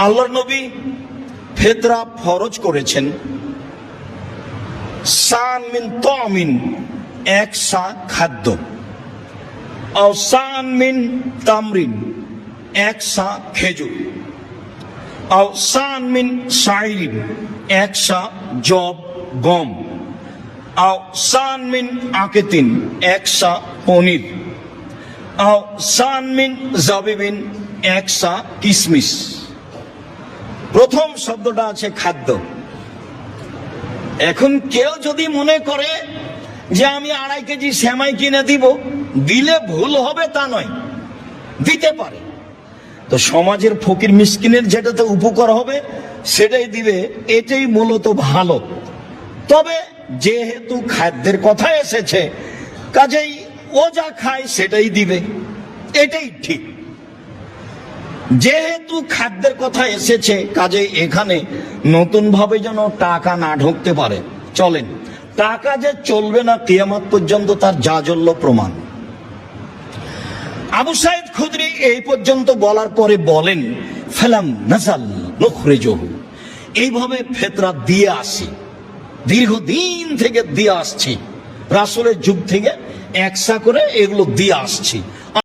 আল্লাহর নবী ফেতরা ফরজ করেছেন। সান মিন তমিন এক সা খাদ্য। আর সান মিন তামরিন, এক সা খেজুর। আর সান মিন সাইরিন এক সা জব গম। আর সান মিন আকেতিন, এক সা পনির। আর সান মিন জাবিবিন, এক সা কিসমিস। প্রথম শব্দটা আছে খাদ্য। এখন কেউ যদি মনে করে যে আমি আড়াই কেজি শ্যামাই কিনে দিব, দিলে ভুল হবে তা নয়, দিতে পারে। তো সমাজের ফকির মিসকিনের যেটাতে উপকার হবে, সেটাই দিবে, এটাই মূলত ভালো। তবে যেহেতু খাদ্যের কথা এসেছে, কাজেই ও যা খায় সেটাই দিবে, এটাই ঠিক। যেহেতু খাদ্যের কথা এসেছে কাজে এখানে নতুন ভাবে যেন টাকা না ঢুকতে পারে। চলেন, টাকা যে চলবে না কিয়ামত পর্যন্ত তার জাজল্য প্রমাণ। আবু সাইদ খুদরি এই পর্যন্ত বলার পরে বলেন, ফেলাম নাসাল নখরে এইভাবে ফেতরা দিয়ে আসি। দীর্ঘদিন থেকে দিয়ে আসছি। রাসুলের যুগ থেকে একসা করে এগুলো দিয়ে আসছি।